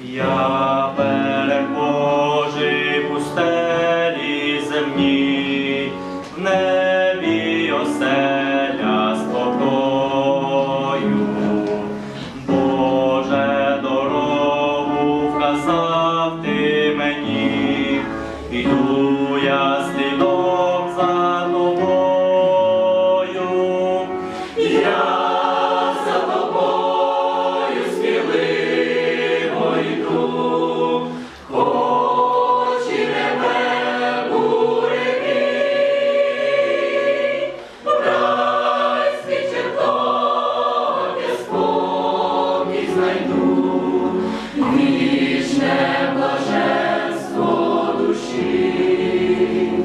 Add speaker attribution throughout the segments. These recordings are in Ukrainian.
Speaker 1: Я переможи пустелі земні, в небі оселя спокою, Боже дорогу вказав ти мені, іду я.
Speaker 2: Вічне
Speaker 1: блаженство душі.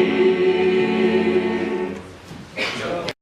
Speaker 2: Thank you.